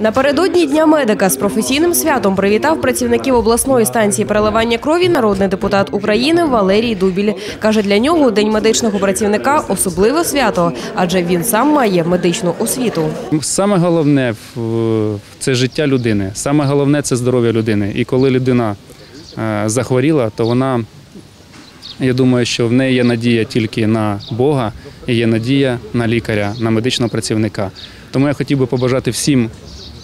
Напередодні дня медика з професійним святом привітав працівників обласної станції переливання крові народний депутат України Валерій Дубіль. Каже, для нього день медичного працівника особливе свято, адже він сам має медичну освіту. Саме головне це життя людини. Саме головне це здоров'я людини. І коли людина е, захворіла, то вона, я думаю, що в неї є надія тільки на Бога і є надія на лікаря, на медичного працівника. Тому я хотів би побажати всім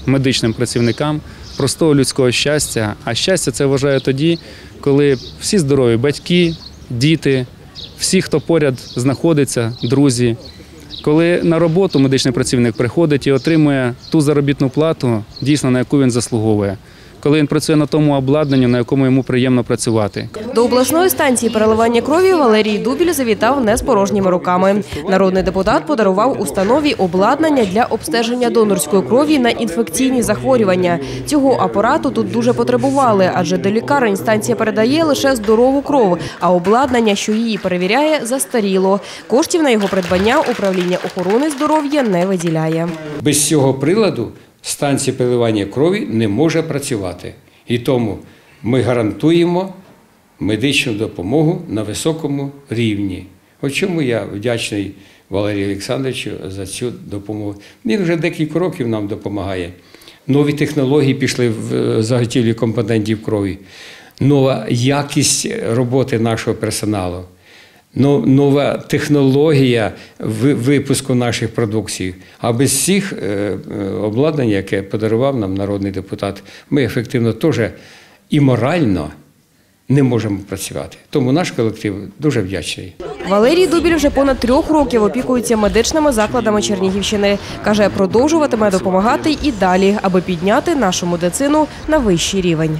медичним працівникам простого людського щастя. А щастя це вважаю тоді, коли всі здорові батьки, діти, всі, хто поряд знаходиться, друзі. Коли на роботу медичний працівник приходить і отримує ту заробітну плату, дійсно на яку він заслуговує. Коли він працює на тому обладнанні, на якому йому приємно працювати. До обласної станції переливання крові Валерій Дубіль завітав не з порожніми руками. Народний депутат подарував установі обладнання для обстеження донорської крові на інфекційні захворювання. Цього апарату тут дуже потребували, адже до лікарень станція передає лише здорову кров, а обладнання, що її перевіряє, застаріло. Коштів на його придбання управління охорони здоров'я не виділяє. Без цього приладу станція переливання крові не може працювати. І тому ми гарантуємо медичну допомогу на високому рівні. От чому я вдячний Валерію Олександровичу за цю допомогу. Він вже декілька років нам допомагає. Нові технології пішли в е, заготівлі компонентів крові, нова якість роботи нашого персоналу. Но- нова технологія випуску наших продукцій. А без всіх е, е, обладнань, яке подарував нам народний депутат, ми ефективно теж і морально не можемо працювати. Тому наш колектив дуже вдячний. Валерій Дубіль вже понад трьох років опікується медичними закладами Чернігівщини. Каже, продовжуватиме допомагати і далі, аби підняти нашу медицину на вищий рівень.